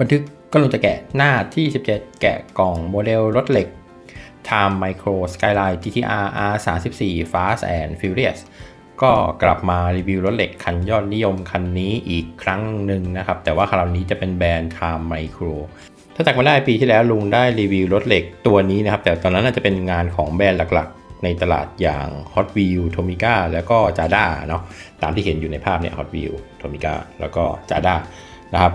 บันทึกก็ลงจะแกะหน้าที่ 17 แกะกล่องโมเดลรถเหล็ก Time Micro Skyline GTR R34 Fast and Furious ก็กลับมารีวิวรถเหล็กคันยอดนิยมคันนี้อีกครั้งหนึ่งนะครับ แต่ว่าคราวนี้จะเป็นแบรนด์ Time Micro ถ้าจากมาได้ปีที่แล้วลุงได้รีวิวรถเหล็กตัวนี้นะครับ แต่ตอนนั้นน่าจจะเป็นงานของแบรนด์หลักๆ ในตลาดอย่าง Hot Wheel Tomica แล้วก็ Jada เนาะตามที่เห็นอยู่ในภาพเนี่ย Hot Wheel Tomica แล้วก็ Jada นะครับ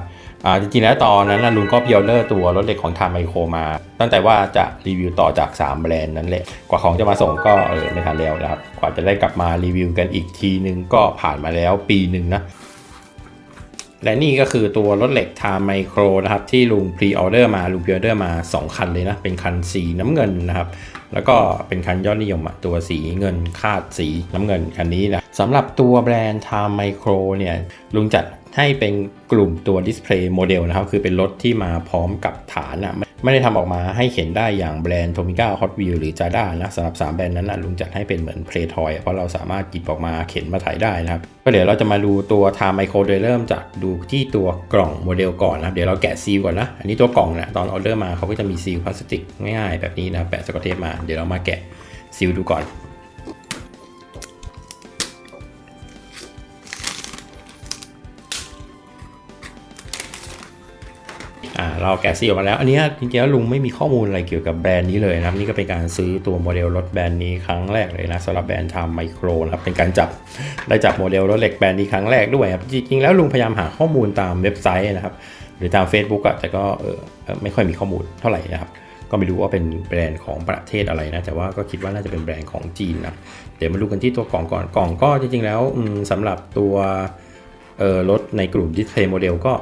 จริงๆแล้วตอนนั้นลุงก็พิออเดอร์ตัวรถเหล็กของทามไมโครมา ตั้งแต่ว่าจะรีวิวต่อจาก 3 แบรนด์นั้นแหละ กว่าของจะมาส่งก็เออไม่ทันแล้วนะครับ กว่าจะได้กลับมารีวิวกันอีกทีนึงก็ผ่านมาแล้วปีหนึ่งนะ และนี่ก็คือตัวรถเหล็กทามไมโครนะครับที่ลุงพรีออเดอร์มาลุงพรีออเดอร์มา 2 คันเลยนะ เป็นคันสีน้ำเงินนะครับ แล้วก็เป็นคันยอดนิยมตัวสีเงินคาดสีน้ำเงินคันนี้นะสำหรับตัวแบรนด์ทามไมโครเนี่ยลุงจัด ให้เป็นกลุ่มตัวดิสเพลย์โมเดลนะครับ คือเป็นรถที่มาพร้อมกับฐานอะไม่ได้ทำออกมาให้เห็นได้อย่างแบรนด์โทมิก้าฮอตวิวหรือจาด้านะสำหรับ 3 แบรนด์นั้นนะลุงจัดให้เป็นเหมือนเพลย์ทอยเพราะเราสามารถหยิบออกมาเข็นมาถ่ายได้นะครับ ก็เดี๋ยวเราจะมาดูตัวทามไมโครโดยเริ่มจากดูที่ตัวกล่องโมเดลก่อนนะครับ เดี๋ยวเราแกะซีลก่อนนะ อันนี้ตัวกล่องนะตอนออเดอร์มาเขาก็จะมีซีลพลาสติกง่ายๆแบบนี้นะแปะสกอตเทปมาเดี๋ยวเรามาแกะซีลดูก่อน เราแกะซีออกมาแล้ว อันนี้จริงๆแล้วลุงไม่มีข้อมูลอะไรเกี่ยวกับแบรนด์นี้เลยนะครับ นี่ก็เป็นการซื้อตัวโมเดลรถแบรนด์นี้ครั้งแรกเลยนะสำหรับแบรนด์ทำไมโครนะครับเป็นการจับได้จับโมเดลรถเหล็กแบรนด์นี้ครั้งแรกด้วยครับจริงๆแล้วลุงพยายามหาข้อมูลตามเว็บไซต์นะครับ หรือตาม Facebook อะแต่ก็เออไม่ค่อยมีข้อมูลเท่าไหร่นะครับก็ไม่รู้ว่าเป็นแบรนด์ของประเทศอะไรนะ แต่ว่าก็คิดว่าน่าจะเป็นแบรนด์ของจีนนะเดี๋ยวมาดูกันที่ตัวกล่องก่อนกล่องก็จริงๆแล้วสำหรับตัวรถในกลุ่มดิสเพย์โมเดลก็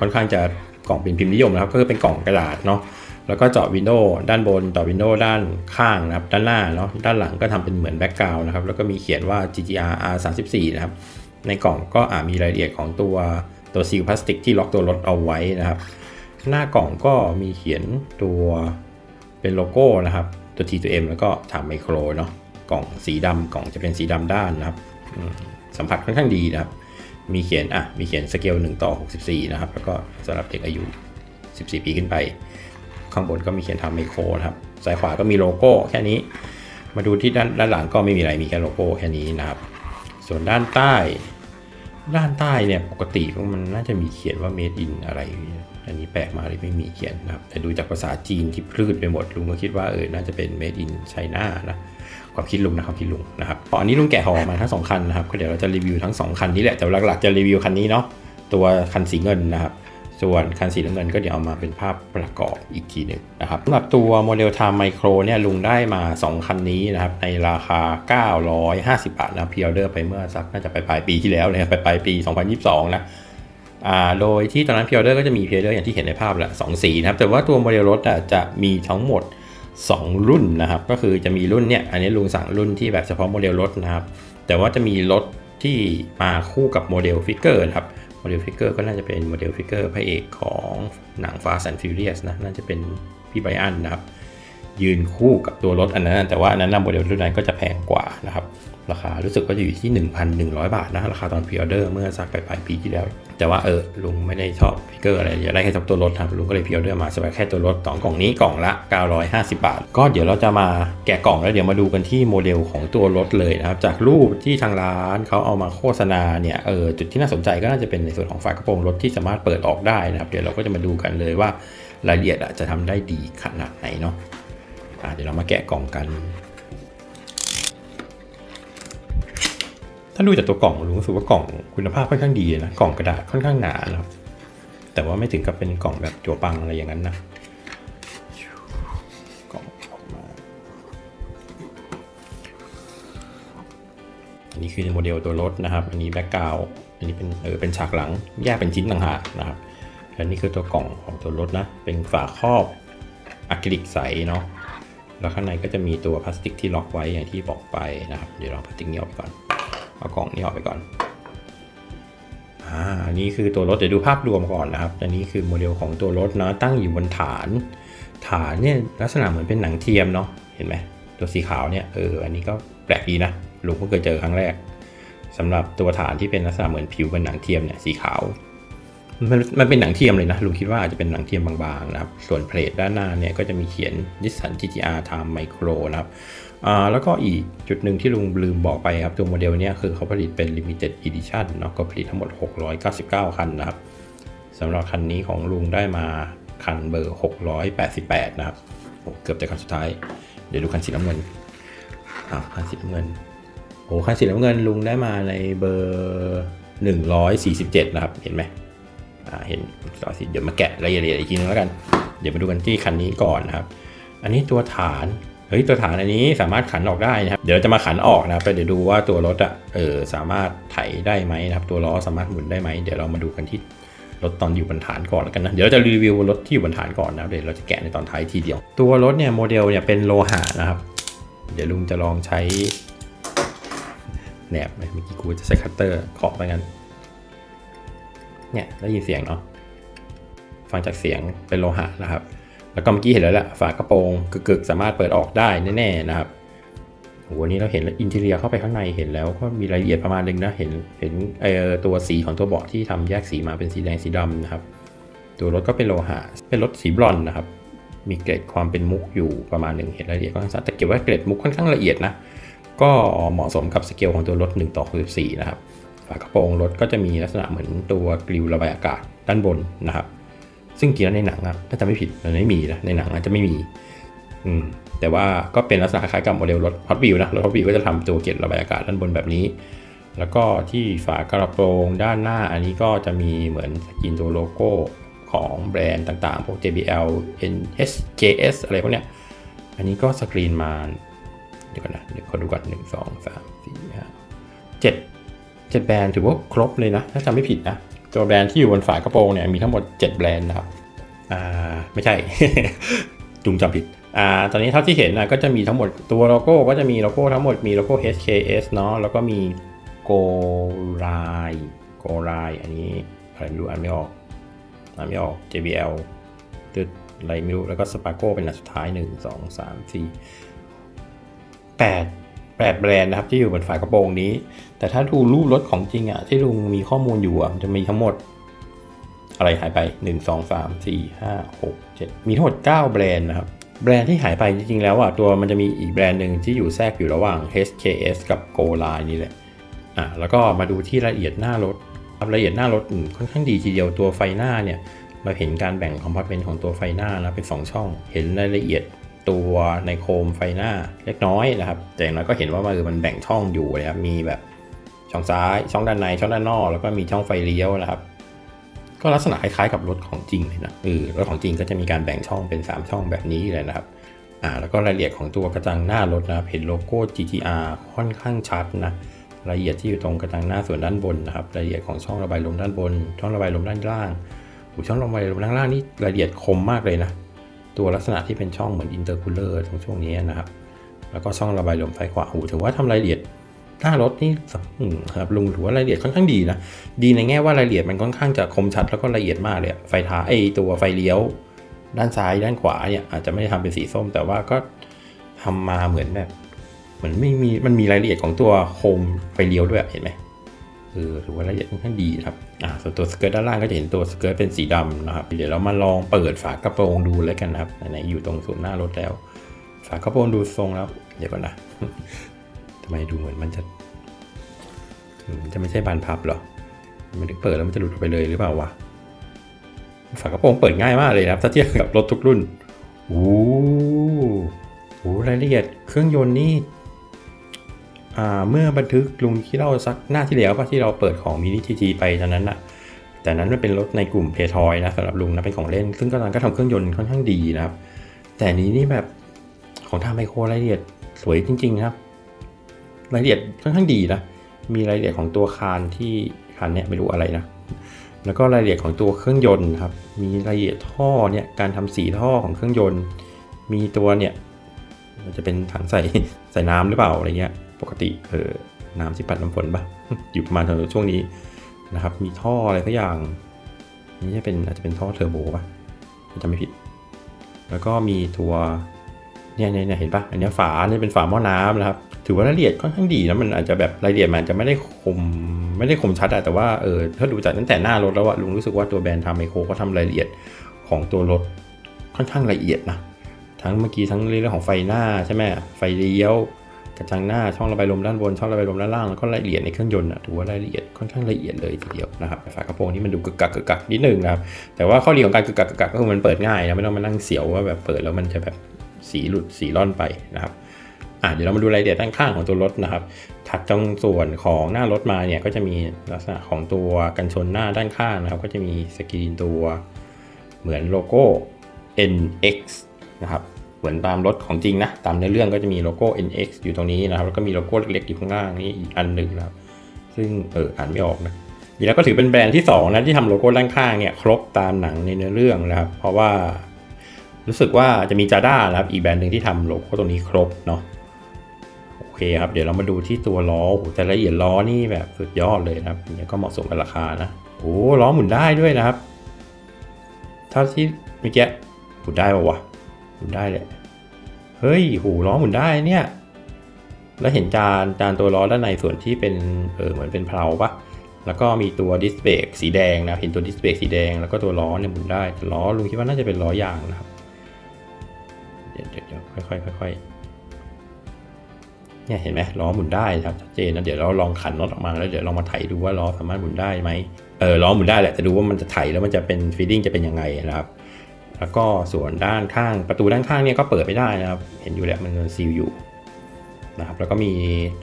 ค่อนข้างจะ กล่องเป็นพิมพ์นิยมนะครับก็คือเป็นกล่องกระดาษเนาะแล้วก็เจาะวินโดว์ด้านบนต่อวินโดว์ด้านข้างนะครับด้านหน้าเนาะด้านหลังก็ทำเป็นเหมือนแบ็กกราวน์นะครับแล้วก็มีเขียนว่า GTR R34 นะครับในกล่องก็อาจมีรายละเอียดของตัวตัวซีลพลาสติกที่ล็อกตัวรถเอาไว้นะครับ หน้ากล่องก็มีเขียนตัวเป็นโลโก้นะครับ ตัว T ตัว M แล้วก็ถามไมโครเนาะกล่องสีดำกล่องจะเป็นสีดำด้านนะครับสัมผัสค่อนข้างดีนะครับ มีเขียนอะมีเขียนสเกล1ต่อ 64 นะครับ แล้วก็สำหรับเด็กอายุ 14 ปีขึ้นไป ข้างบนก็มีเขียนทำไมโครนะครับซ้ายขวาก็มีโลโก้แค่นี้ มาดูที่ด้านด้านหลังก็ไม่มีอะไรมีแค่โลโก้แค่นี้นะครับ ส่วนด้านใต้ ด้านใต้เนี่ยปกติมันน่าจะมีเขียนว่า made in อะไร อันนี้แปลกมาเลยไม่มีเขียนนะครับ แต่ดูจากภาษาจีนที่พืดไปหมดลุงก็คิดว่าเออน่าจะเป็น made in China นะ ความคิดลุงนะครับคิดลุงนะครับตอนนี้ลุงแกะห่อมาทั้งสองคันนะครับก็เดี๋ยวเราจะรีวิวทั้ง 2 คันนี้แหละแต่หลักๆจะรีวิวคันนี้เนาะตัวคันสีเงินนะครับส่วนคันสีน้ำเงินก็เดี๋ยวเอามาเป็นภาพประกอบอีกทีหนึ่งนะครับสำหรับตัวโมเดล Time Micro เนี่ยลุงได้มา 2 คันนี้นะครับในราคา 950 บาทนะพิออเดอร์ไปเมื่อสักน่าจะไปปลายปีที่แล้วเลยไปปลายปี 2022 นะอ่าโดยที่ตอนนั้นพิออเดอร์ก็จะมีพิออเดอร์อย่างที่เห็นในภาพแหละสองสีนะครับแต่ว่าตัวโมเดลรถจะมีทั้งหมด 2 รุ่นนะครับ ก็คือจะมีรุ่นเนี่ยอันนี้ลุงสั่งรุ่นที่แบบเฉพาะโมเดลรถนะครับ แต่ว่าจะมีรถที่มาคู่กับโมเดลฟิกเกอร์ครับโมเดลฟิกเกอร์ก็น่าจะเป็นโมเดลฟิกเกอร์พระเอกของหนัง Fast and Furious นะน่าจะเป็นพี่ไบอันนะครับ ยืนคู่กับตัวรถอันนั้น แต่ว่าอันนั้นโมเดลรุ่นนั้นก็จะแพงกว่านะครับ ราคารู้สึกว่าจะอยู่ที่ 1,100 บาทนะราคาตอนพรีออเดอร์เมื่อสักปลายปีที่แล้ว แต่ว่าเออลุงไม่ได้ชอบฟิกเกอร์อะไรอยากได้แค่ตัวรถครับลุงก็เลยพรีออเดอร์มาสบายแค่ตัวรถสองกล่องนี้กล่องละ 950 บาท ก็เดี๋ยวเราจะมาแกะกล่องแล้วเดี๋ยวมาดูกันที่โมเดลของตัวรถเลยนะครับจากรูปที่ทางร้านเขาเอามาโฆษณาเนี่ยเออจุดที่น่าสนใจก็น่าจะเป็นในส่วนของฝากระโปรงรถที่สามารถเปิดออกได้นะครับเดี๋ยวเราก็จะมาดูกันเลยว่ารายละเอียดจะทำได้ดีขนาดไหนเนาะเดี๋ยวเรามาแกะกล่องกัน ถ้าดูจากตัวกล่องรู้สึกว่ากล่องคุณภาพค่อนข้างดีนะ กล่องกระดาษค่อนข้างหนานะครับ แต่ว่าไม่ถึงกับเป็นกล่องแบบจั่วปังอะไรอย่างนั้นนะกล่องออกมาอันนี้คือโมเดลตัวรถนะครับ อันนี้แบ็กกราวอันนี้เป็นเออเป็นฉากหลังแยกเป็นชิ้นต่างหากนะครับและนี่คือตัวกล่องของตัวรถนะ เป็นฝาครอบอะคริลิกใสเนาะแล้วข้างในก็จะมีตัวพลาสติกที่ล็อกไว้อย่างที่บอกไปนะครับ เดี๋ยวเราพลาสติกนี้ออกไปก่อน เอากล่องนี้ออกไปก่อนอ่าอันนี้คือตัวรถเดี๋ยวดูภาพรวมก่อนนะครับ อันนี้คือโมเดลของตัวรถนะตั้งอยู่บนฐาน ฐานเนี่ยลักษณะเหมือนเป็นหนังเทียมเนาะเห็นไหมตัวสีขาวเนี่ยเอออันนี้ก็แปลกดีนะลุงก็เคยเจอครั้งแรกสำหรับตัวฐานที่เป็นลักษณะเหมือนผิวเป็นหนังเทียมเนี่ยสีขาวมันมันเป็นหนังเทียมเลยนะลุงคิดว่าอาจจะเป็นหนังเทียมบางๆนะครับ ส่วนเพลทด้านหน้าเนี่ยก็จะมีเขียน Nissan GTR Time Micro นะครับ แล้วก็อีกจุดหนึ่งที่ลุงลืมบอกไปครับ ตัวโมเดลนี้คือเขาผลิตเป็น Limited Edition เนาะก็ผลิตทั้งหมด 699 คันนะครับสำหรับคันนี้ของลุงได้มาคันเบอร์ 688 นะครับโอ้เกือบจะคันสุดท้าย เดี๋ยวดูคันสีน้ำเงินอ่าคันสีน้ำเงินโอ้คันสีน้ำเงินลุงได้มาในเบอร์ 147 นะครับ เห็นไหมอ่าเห็นต่อสิเดี๋ยวมาแกะรายละเอียดอีกทีนึงแล้วกัน เดี๋ยวมาดูกันที่คันนี้ก่อนนะครับ อันนี้ตัวฐาน เฮ้ยตัวฐานอันนี้สามารถขันออกได้นะครับ เดี๋ยวจะมาขันออกนะครับเดี๋ยวดูว่าตัวรถอะเออสามารถไถได้ไหมนะครับ ตัวล้อสามารถหมุนได้ไหมเดี๋ยวเรามาดูกันที่รถตอนอยู่บนฐานก่อนแล้วกันนะเดี๋ยวเราจะรีวิวรถที่อยู่บนฐานก่อนนะเดี๋ยวเราจะแกะในตอนท้ายทีเดียว ตัวรถเนี่ยโมเดลเนี่ยเป็นโลหะนะครับ เดี๋ยวลุงจะลองใช้แหนบเมื่อกี้กูจะใช้คัตเตอร์เคาะไปกันเนี่ยได้ยินเสียงเนาะฟังจากเสียงเป็นโลหะนะครับ แล้วก็เมื่อกี้เห็นแล้วแหละฝากระโปรงกึกๆ สามารถเปิดออกได้แน่ๆนะครับโอ้โหวันนี้เราเห็นอินเทเรียเข้าไปข้างในเห็นแล้วก็มีรายละเอียดประมาณนึงนะเห็นเห็นเอ่อตัวสีของตัวเบาะที่ทำแยกสีมาเป็นสีแดงสีดำนะครับ ตัวรถก็เป็นโลหะเป็นรถสีบรอนนะครับ มีเกรดความเป็นมุกอยู่ประมาณหนึ่งเห็นรายละเอียดค่อนข้างชัดแต่เก็บว่าเกรดมุกค่อนข้างละเอียดนะก็เหมาะสมกับสเกลของตัวรถ1ต่อ64นะครับฝากระโปรงรถก็จะมีลักษณะเหมือนตัวกริลระบายอากาศด้านบนนะครับ ซึ่งจริงแล้วในหนังอะถ้าจำไม่ผิดมันไม่มีนะในหนังอาจจะไม่มี อืม แต่ว่าก็เป็นลักษณะคล้ายกับโมเดลรถฮอตวิวนะรถฮอตวิวก็จะทำตัวเกล็ดระบายอากาศด้านบนแบบนี้ แล้วก็ที่ฝากระโปรงด้านหน้าอันนี้ก็จะมีเหมือนสกรีนตัวโลโก้ของแบรนด์ต่างๆ พวก JBL NHKS อะไรพวกเนี้ย อันนี้ก็สกรีนมาเดี๋ยวก่อนนะเดี๋ยวขอดูก่อนหนึ่งสองสามสี่ห้าเจ็ดเจ็ดแบรนด์ถือว่าครบเลยนะ ถ้าจำไม่ผิดนะ ตัวแบรนด์ที่อยู่บนฝากระโปรงเนี่ยมีทั้งหมด 7 แบรนด์นะครับอ่าไม่ใช่ จุงจำผิดอ่าตอนนี้เท่าที่เห็นนะก็จะมีทั้งหมดตัวโลโก้ก็จะมีโลโก้ทั้งหมดมีโลโก้ HKS เนาะแล้วก็มี Go r i Go r i อันนี้อะไรไม่รู้อ่านไม่ออกอ่านไม่ออก JBL ตึดอะไรไม่รู้แล้วก็ Sparko เป็นอันสุดท้าย 1 2 3 4 8 8แบรนด์นะครับที่อยู่บนฝากระโปรงนี้ แต่ถ้าดูรูปรถของจริงอะที่ลุงมีข้อมูลอยู่อะจะมีทั้งหมด อะไรหายไป 1 2 3 4 5 6 7 มีทั้งหมด 9 แบรนด์นะครับ แบรนด์ที่หายไปจริงๆแล้วอะตัวมันจะมีอีกแบรนด์หนึ่งที่อยู่แทรกอยู่ระหว่าง HKS กับ Go Line นี่แหละอะแล้วก็มาดูที่รายละเอียดหน้ารถครับรายละเอียดหน้ารถค่อนข้างดีทีเดียวตัวไฟหน้าเนี่ยเราเห็นการแบ่งคอมพาร์ตเมนต์ของตัวไฟหน้านะเป็น 2 ช่อง เห็นรายละเอียด ตัวในโคมไฟหน้าเล็กน้อยนะครับ แต่อย่างน้อยก็เห็นว่ามันมันแบ่งช่องอยู่นะครับ มีแบบช่องซ้าย ช่องด้านใน ช่องด้านนอก แล้วก็มีช่องไฟเลี้ยวนะครับ ก็ลักษณะคล้ายๆกับรถของจริงเลยนะเออรถของจริงก็จะมีการแบ่งช่องเป็น 3 ช่องแบบนี้เลยนะครับ อ่า แล้วก็รายละเอียดของตัวกระจังหน้ารถนะครับ เห็นโลโก้ GTR ค่อนข้างชัดนะ รายละเอียดที่อยู่ตรงกระจังหน้าส่วนด้านบนนะครับ รายละเอียดของช่องระบายลมด้านบน ช่องระบายลมด้านล่างโอ้ช่องระบายลมด้านล่างนี่รายละเอียดคมมากเลยนะ ตัวลักษณะที่เป็นช่องเหมือนอินเตอร์คูลเลอร์ตรงช่วงนี้นะครับ แล้วก็ช่องระบายลมซ้ายขวาโอ้ถือว่าทำรายละเอียดหน้ารถนี่ครับลุงถือว่ารายละเอียดค่อนข้างดีนะ ดีในแง่ว่ารายละเอียดมันค่อนข้างจะคมชัดแล้วก็ละเอียดมากเลย ไฟท้ายไอตัวไฟเลี้ยว ด้านซ้ายด้านขวาเนี่ยอาจจะไม่ได้ทำเป็นสีส้ม แต่ว่าก็ทำมาเหมือนแบบเหมือนไม่มีมันมีรายละเอียดของตัวโคมไฟเลี้ยวด้วยเห็นไหม เออถือว่ารายละเอียดค่อนข้างดีนะครับอ่าส่วนตัวสเกิร์ตด้านล่างก็จะเห็นตัวสเกิร์ตเป็นสีดำนะครับ เดี๋ยวเรามาลองเปิดฝากระโปรงดูแล้วกันนะครับไหนๆอยู่ตรงส่วนหน้ารถแล้ว ฝากระโปรงดูทรงแล้ว เดี๋ยวก่อนนะทำไมดูเหมือนมันจะมันจะไม่ใช่บานพับหรอ มันถึงเปิดแล้วมันจะหลุดออกไปเลยหรือเปล่าวะ ฝากระโปรงเปิดง่ายมากเลยนะครับ ถ้าเทียบกับรถทุกรุ่น โอ้โหรายละเอียดเครื่องยนต์นี่ เมื่อบันทึกลุงที่เราสักหน้าที่แล้วป่ะที่เราเปิดของมินิทีทีไปตอนนั้นน่ะแต่นั้นมันเป็นรถในกลุ่มเพทอยนะสำหรับลุงนะเป็นของเล่น ซึ่งก็ตอนก็ทำเครื่องยนต์ค่อนข้างดีนะครับ แต่นี้นี่แบบของทางไมโครรายละเอียดสวยจริงๆนะครับ รายละเอียดค่อนข้างดีนะมีรายละเอียดของตัวคานที่คานเนี่ยไม่รู้อะไรนะแล้วก็รายละเอียดของตัวเครื่องยนต์ครับ มีรายละเอียดท่อเนี่ยการทำสีท่อของเครื่องยนต์ มีตัวเนี่ยมันจะเป็นถังใส่ใส่น้ำหรือเปล่าอะไรเงี้ย ปกติเออน้ำที่ปัดน้ำฝนปะอยู่ประมาณตอนช่วงนี้นะครับ มีท่ออะไรสักอย่าง นี่จะเป็นอาจจะเป็นท่อเทอร์โบปะจำไม่ผิด แล้วก็มีตัวเนี่ยเนี่ยเห็นปะอันนี้ฝาเนี่ยเป็นฝาหม้อน้ำนะครับ ถือว่ารายละเอียดค่อนข้างดีนะมันอาจจะแบบรายละเอียดมันจะไม่ได้คมไม่ได้คมชัดอะแต่ว่าเออถ้าดูจากตั้งแต่หน้ารถแล้วอะลุงรู้สึกว่าตัวแบรนด์ทำไมโครเขาทำรายละเอียดของตัวรถค่อนข้างละเอียดนะทั้งเมื่อกี้ทั้งเรื่องของไฟหน้าใช่ไหมไฟเลี้ยว กระจังหน้าช่องระบายลมด้านบนช่องระบายลมด้านล่างแล้วก็รายละเอียดในเครื่องยนต์อะถือว่ารายละเอียดค่อนข้างละเอียดเลยทีเดียวนะครับฝากระโปรงนี่มันดูกึกกักกึกกักนิดนึงนะครับแต่ว่าข้อดีของการกึกกักกึกกักก็คือมันเปิดง่ายนะไม่ต้องมานั่งเสียวว่าแบบเปิดแล้วมันจะแบบสีหลุดสีร่อนไปนะครับอะเดี๋ยวเรามาดูรายละเอียดด้านข้างของตัวรถนะครับ ถัดตรงส่วนของหน้ารถมาเนี่ยก็จะมีลักษณะของตัวกันชนหน้าด้านข้างนะครับ ก็จะมีสกรีนตัวเหมือนโลโก้ NX นะครับ เหมือนตามรถของจริงนะ ตามในเรื่องก็จะมีโลโก้ NX อยู่ตรงนี้นะครับ แล้วก็มีโลโก้เล็กๆอยู่ข้างล่างนี่อีกอันหนึ่งนะครับ ซึ่งเอออ่านไม่ออกนะดีแล้วก็ถือเป็นแบรนด์ที่2นะที่ทำโลโก้ด้านข้างเนี่ยครบตามหนังในเนื้อเรื่องนะครับ เพราะว่ารู้สึกว่าจะมีจาด้านะครับ อีกแบรนด์หนึ่งที่ทำโลโก้ตรงนี้ครบเนาะโอเคครับ เดี๋ยวเรามาดูที่ตัวล้อโอ้โหแต่ละเอียดล้อนี่แบบสุดยอดเลยนะครับอันนี้ก็เหมาะสมกับราคานะโอ้ล้อหมุนได้ด้วยนะครับเท่าที่เมื่อกี้หมุนได้ปะวะ มุนได้เลยเฮ้ยโหล้อหมุนได้เนี่ย แล้วเห็นจานจานตัวล้อด้านในส่วนที่เป็นเออเหมือนเป็นเพลาปะแล้วก็มีตัวดิสเบรกสีแดงนะเห็นตัวดิสเบรกสีแดงแล้วก็ตัวล้อเนี่ยหมุนได้ล้อลุงคิดว่าน่าจะเป็นล้อยางนะครับเดี๋ยวเดี๋ยวเดี๋ยค่อยๆค่อยๆเนี่ยเห็นไหมล้อหมุนได้ครับชัดเจนนะเดี๋ยวเราลองขันน็อตออกมาแล้วเดี๋ยวลองมาไถดูว่าล้อสามารถหมุนได้ไหมเออล้อหมุนได้แหละแต่ดูว่ามันจะไถแล้วมันจะเป็นฟีลลิ่งจะเป็นยังไงนะครับ แล้วก็ส่วนด้านข้างประตูด้านข้างเนี่ยก็เปิดไม่ได้นะครับ เห็นอยู่แหละมันซีลอยู่นะครับ แล้วก็มี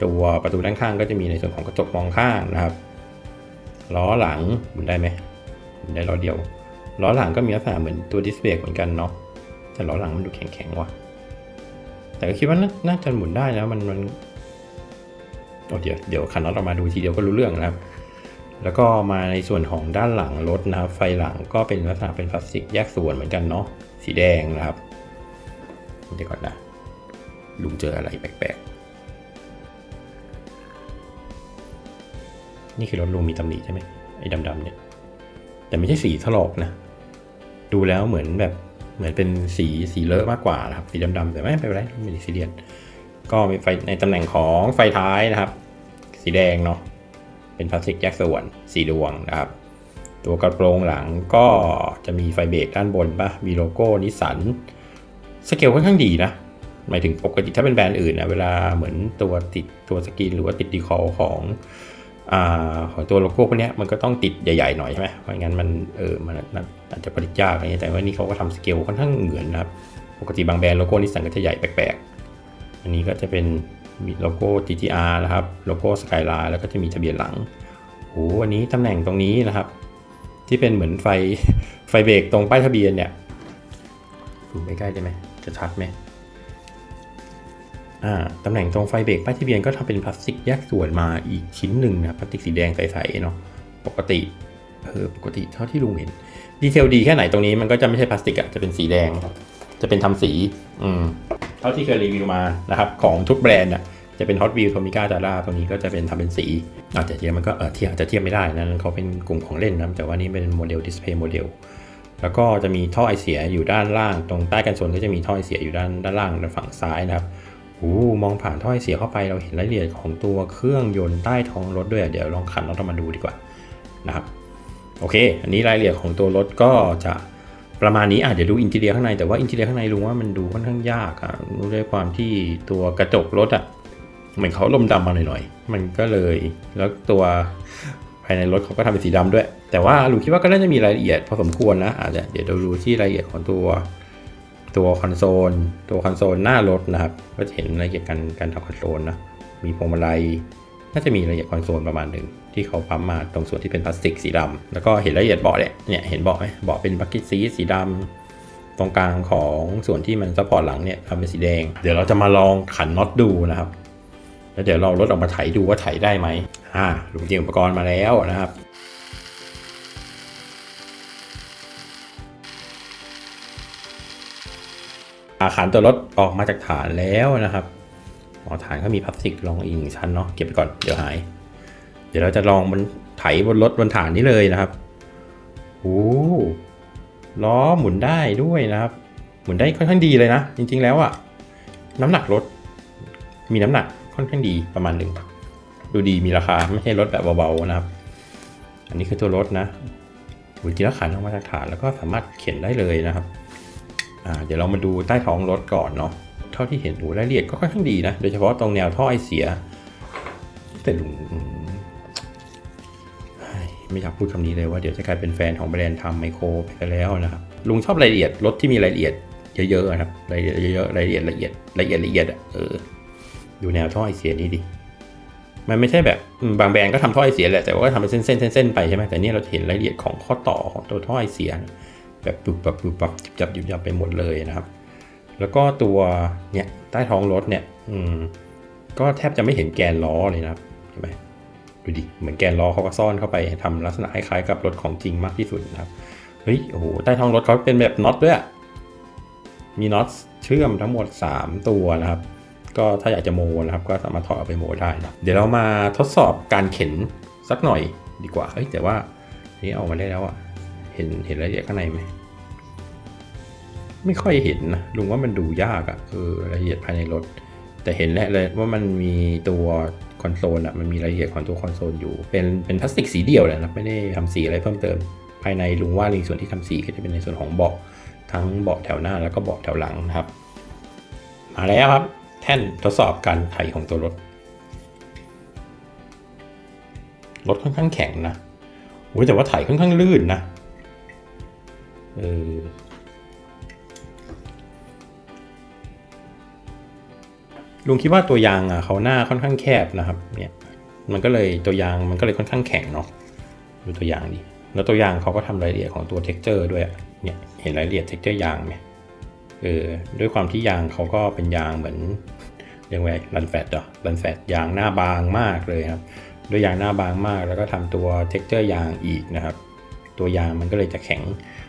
ตัวประตูด้านข้างก็จะมีในส่วนของกระจกมองข้างนะครับ ล้อหลังหมุนได้ไหมหมุนได้ล้อเดียว ล้อหลังก็มีลักษณะเหมือนตัวดิสเบรกเหมือนกันเนาะ แต่ล้อหลังมันดูแข็งๆว่ะ แต่ก็คิดว่าน่าจะหมุนได้นะมันมันโอ้เดี๋ยวเดี๋ยวขันน็อตออกมาดูทีเดียวก็รู้เรื่องนะครับ แล้วก็มาในส่วนของด้านหลังรถนะครับไฟหลังก็เป็นลักษณะเป็นพลาสติกแยกส่วนเหมือนกันเนาะสีแดงนะครับเดี๋ยวก่อนนะลุงเจออะไรแปลกๆ นี่คือรถลุงมีตำหนิใช่ไหมไอ้ดำๆเนี่ย แต่ไม่ใช่สีถลอกนะ ดูแล้วเหมือนแบบเหมือนเป็นสีสีเลอะมากกว่านะครับ สีดำๆแต่ไม่เป็นไรไม่ได้ซีเรียสก็มีไฟในตำแหน่งของไฟท้ายนะครับ สีแดงเนาะ เป็นพลาสติกแยกส่วนสีดวงนะครับ ตัวกระโปรงหลังก็จะมีไฟเบรกด้านบนปะมีโลโก้นิสสันสเกลค่อนข้างดีนะ หมายถึงปกติถ้าเป็นแบรนด์อื่นนะเวลาเหมือนตัวติดตัวสกรีนหรือว่าติดดีคอลของอ่าของตัวโลโก้พวกนี้มันก็ต้องติดใหญ่ๆหน่อยใช่ไหมเพราะงั้นมันเออมันมันอาจจะผลิตยากอะไรเงี้ยแต่ว่านี่เขาก็ทำสเกลค่อนข้างเหมือนนะครับ ปกติบางแบรนด์โลโก้นิสสันก็จะใหญ่แปลกๆ อันนี้ก็จะเป็น มีโลโก้ GTR นะครับ โลโก้ Skyline แล้วก็จะมีทะเบียนหลังโอ้อันนี้ตำแหน่งตรงนี้นะครับ ที่เป็นเหมือนไฟไฟเบรกตรงป้ายทะเบียนเนี่ยดูใกล้ๆได้ไหมจะชัดไหมอ่าตำแหน่งตรงไฟเบรกป้ายทะเบียนก็ทำเป็นพลาสติกแยกส่วนมาอีกชิ้นหนึ่งนะพลาสติกสีแดงใสๆเนาะปกติเออปกติเท่าที่ลุงเห็นดีเทลดีแค่ไหนตรงนี้มันก็จะไม่ใช่พลาสติกอะจะเป็นสีแดง จะเป็นทำสี อืม เท่าที่เคยรีวิวมานะครับของทุกแบรนด์อะจะเป็น Hot Wheels Tomica Jara ตรงนี้ก็จะเป็นทำเป็นสีอาจจะเทียบมันก็เออเทียบอาจจะเทียบไม่ได้นะเขาเป็นกลุ่มของเล่นนะแต่ว่านี่เป็นโมเดลดิสเพย์โมเดลแล้วก็จะมีท่อไอเสียอยู่ด้านล่าง ตรงใต้กันชนก็จะมีท่อไอเสียอยู่ด้านด้านล่างด้านฝั่งซ้ายนะครับโอ้มองผ่านท่อไอเสียเข้าไปเราเห็นรายละเอียดของตัวเครื่องยนต์ใต้ท้องรถด้วยเดี๋ยวลองขันน็อตออกมาดูดีกว่านะครับโอเค อันนี้รายละเอียดของตัวรถก็จะ ประมาณนี้อะเดี๋ยวดูอินทีเรียข้างในแต่ว่าอินทีเรียข้างในลุงว่ามันดูค่อนข้างยากอะด้วยความที่ตัวกระจกรถอะเหมือนเขาลมดำมาหน่อยๆมันก็เลยแล้วตัวภายในรถเขาก็ทำเป็นสีดำด้วย แต่ว่าลุงคิดว่าก็น่าจะมีรายละเอียดพอสมควรนะอาจจะเดี๋ยวเราดูที่รายละเอียดของตัวตัวคอนโซล ตัวคอนโซลหน้ารถนะครับ ก็จะเห็นรายละเอียดการการทำคอนโซลนะมีพวงมาลัยน่าจะมีรายละเอียดคอนโซลประมาณหนึ่ง ที่เขาปั๊มมาตรงส่วนที่เป็นพลาสติกสีดำแล้วก็เห็นรายละเอียดเบาะเนี่ยเนี่ยเห็นเบาะไหมเบาะเป็นบักเก็ตซีสีดำตรงกลางของส่วนที่มันซัพพอร์ตหลังเนี่ยทำเป็นสีแดง เดี๋ยวเราจะมาลองขันน็อตดูนะครับ แล้วเดี๋ยวเรารถออกมาไถดูว่าไถได้ไหมอ่าลุงเตรียมอุปกรณ์มาแล้วนะครับอาขันตัวรถออกมาจากฐานแล้วนะครับ อ๋อฐานเขามีพลาสติกรองอีกหนึ่งชั้นเนาะ เก็บไปก่อน เดี๋ยวหาย เดี๋ยวเราจะลองบนไถบนรถบนฐานนี้เลยนะครับโอ้ล้อหมุนได้ด้วยนะครับ หมุนได้ค่อนข้างดีเลยนะ จริง ๆ แล้วอะน้ำหนักรถ มีน้ำหนักค่อนข้างดีประมาณหนึ่งดูดีมีราคาไม่ใช่รถแบบเบาๆนะครับ อันนี้คือตัวรถนะจริงๆแล้วขายออกมาตรฐานแล้วก็สามารถเข็นได้เลยนะครับเดี๋ยวเรามาดูใต้ท้องรถก่อนเนาะเท่าที่เห็นหูรายละเอียดก็ค่อนข้างดีนะ โดยเฉพาะตรงแนวท่อไอเสีย แต่ลุงอืม ไม่อยากพูดคำนี้เลยว่าเดี๋ยวจะกลายเป็นแฟนของแบรนด์ทำไมโครไปแล้วนะครับลุงชอบรายละเอียดรถที่มีรายละเอียดเยอะๆนะครับรายละเอียดเยอะๆรายละเอียดละเอียดละเอียดละเอียดอะเออดูแนวท่อไอเสียนี้ดิมันไม่ใช่แบบบางแบรนด์ก็ทำท่อไอเสียแหละแต่ว่าก็ทำเป็นเส้นๆเส้นๆไปใช่ไหมแต่เนี่ยเราเห็นรายละเอียดของข้อต่อของตัวท่อไอเสียแบบปุบปับปุบปับจิบจับยุบยับไปหมดเลยนะครับ แล้วก็ตัวเนี่ยใต้ท้องรถเนี่ย อืมก็แทบจะไม่เห็นแกนล้อเลยนะครับเห็นไหม ดูดิเหมือนแกนล้อเขาก็ซ่อนเข้าไปทำลักษณะคล้ายๆกับรถของจริงมากที่สุดนะครับเฮ้ยโอ้โหใต้ท้องรถเขาเป็นแบบน็อตด้วยมีน็อตเชื่อมทั้งหมด 3 ตัวนะครับ ก็ถ้าอยากจะโมนะครับ ก็สามารถถอดเอาไปโมได้นะเดี๋ยวเรามาทดสอบการเข็นสักหน่อยดีกว่าเฮ้ยแต่ว่านนี่เอามาได้แล้วอะเห็นเห็นรายละเอียดข้างในไหมไม่ค่อยเห็นนะลุงว่ามันดูยากอะเออรายละเอียดภายในรถ แต่เห็นแล้วเลยว่ามันมีตัวคอนโซลอะมันมีรายละเอียดของตัวคอนโซลอยู่ เป็นเป็นพลาสติกสีเดียวเลยนะไม่ได้ทำสีอะไรเพิ่มเติม ภายในลุงว่าในส่วนที่ทำสีก็จะเป็นในส่วนของเบาะทั้งเบาะแถวหน้าแล้วก็เบาะแถวหลังนะครับ มาแล้วครับ แท่นทดสอบการไถของตัวรถรถค่อนข้างแข็งนะโอ้แต่ว่าไถค่อนข้างลื่นนะเออ ลุงคิดว่าตัวยางอะเขาหน้าค่อนข้างแคบนะครับ เนี่ยมันก็เลยตัวยางมันก็เลยค่อนข้างแข็งเนาะดูตัวยางดิแล้วตัวยางเขาก็ทำรายละเอียดของตัว texture ด้วยเนี่ยเห็นรายละเอียด texture ยางไหมเออด้วยความที่ยางเขาก็เป็นยางเหมือนเรียกว่ารันแฟตเหรอรันแฟตยางหน้าบางมากเลยครับด้วยยางหน้าบางมาก แล้วก็ทำตัว texture ยางอีกนะครับ ตัวยางมันก็เลยจะแข็ง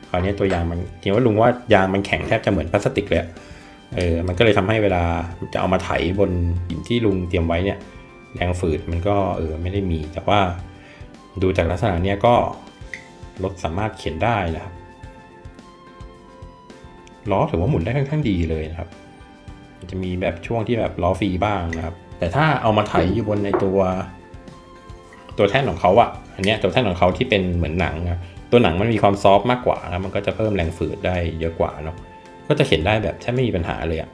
คราวนี้ตัวยางมันจริงว่าลุงว่ายางมันแข็งแทบจะเหมือนพลาสติกเลยอะ เออมันก็เลยทำให้เวลาจะเอามาไถบนหินที่ลุงเตรียมไว้เนี่ย แรงฝืดมันก็เออไม่ได้มี แต่ว่าดูจากลักษณะเนี้ยก็รถสามารถเข็นได้นะครับล้อถือว่าหมุนได้ค่อนข้างดีเลยนะครับ จะมีแบบช่วงที่แบบล้อฟรีบ้างนะครับ แต่ถ้าเอามาไถอยู่บนในตัว ตัวแท่นของเขาอะอันเนี้ยตัวแท่นของเขาที่เป็นเหมือนหนังนะตัวหนังมันมีความซอฟต์มากกว่านะมันก็จะเพิ่มแรงฝืดได้เยอะกว่าเนาะ ก็จะเข็นได้แบบแทบไม่มีปัญหาเลยอะ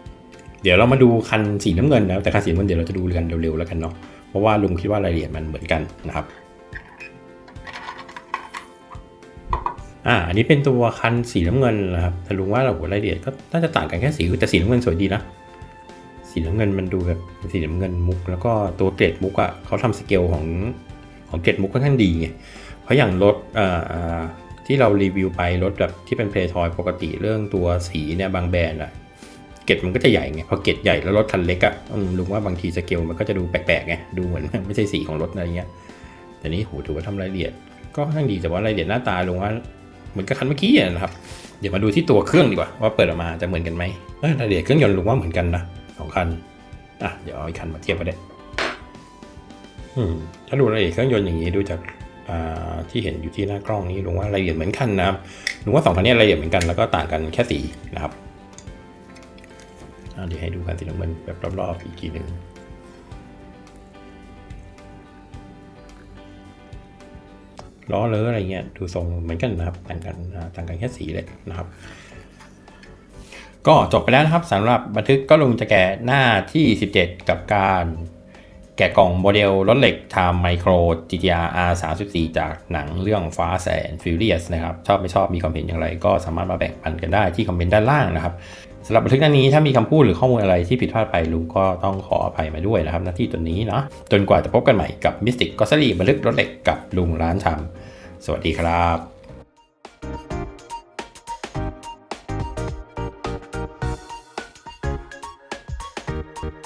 เดี๋ยวเรามาดูคันสีน้ำเงินนะแต่คันสีน้ำเงินเดี๋ยวเราจะดูกันเร็วๆแล้วกันเนาะเพราะว่าลุงคิดว่ารายละเอียดมันเหมือนกันนะครับอ่าอันนี้เป็นตัวคันสีน้ำเงินนะครับแต่ลุงว่าเรารายละเอียดก็น่าจะต่างกันแค่สีแต่สีน้ำเงินสวยดีนะสีน้ำเงินมันดูแบบสีน้ำเงินมุก แล้วก็ตัวเกรดมุกอะเขาทำสเกลของของเกรดมุกค่อนข้างดีไงเพราะอย่างรถอ่า ที่เรารีวิวไปรถแบบที่เป็นเพลทอยปกติเรื่องตัวสีเนี่ยบางแบรนด์อะเกตมันก็จะใหญ่ไงพอเกตใหญ่แล้วรถคันเล็กอะลุงว่าบางทีสเกลมันก็จะดูแปลกๆไงดูเหมือนไม่ใช่สีของรถอะไรเงี้ยแต่นี้โหถือว่าทำรายละเอียด ก็ค่อนข้างดีแต่ว่ารายละเอียดหน้าตาลุงว่าเหมือนกับคันเมื่อกี้นะครับเดี๋ยวมาดูที่ตัวเครื่องดีกว่าว่าเปิดออกมาจะเหมือนกันไหมรายละเอียดเครื่องยนต์ลุงว่าเหมือนกันนะสองคันอะเดี๋ยวเอาอีกคันมาเทียบกันได้อืมถ้าดูรายละเอียดเครื่องยนต์อย่างนี้ดูจาก ที่เห็นอยู่ที่หน้ากล้องนี้ลุงว่ารายละเอียดเหมือนกันนะครับลุงว่าสองคันนี้รายละเอียดเหมือนกันแล้วก็ต่างกันแค่สีนะครับเดี๋ยวให้ดูกันสีน้ำเงินแบบรอบๆอีกทีหนึ่งล้อเลออะไรเงี้ยดูทรงเหมือนกันนะครับต่างกันต่างกันแค่สีเลยนะครับ ก็จบไปแล้วนะครับสำหรับบันทึกก็ลุงจะแกะหน้าที่ 17 กับการ แกะกล่องโมเดลรถเหล็ก Time Micro GTR R34 จากหนังเรื่อง Fast and Furious นะครับ ชอบไม่ชอบมีความเห็นอย่างไรก็สามารถมาแบ่งปันกันได้ที่คอมเมนต์ด้านล่างนะครับสำหรับบันทึกหน้านี้ถ้ามีคำพูดหรือข้อมูลอะไรที่ผิดพลาดไปลุงก็ต้องขออภัยมาด้วยนะครับหน้าที่ตัวนี้เนาะจนกว่าจะพบกันใหม่กับ Mystic g o s s e r y บันทึกรถเหล็กกับลุงร้านชำสวัสดีครับ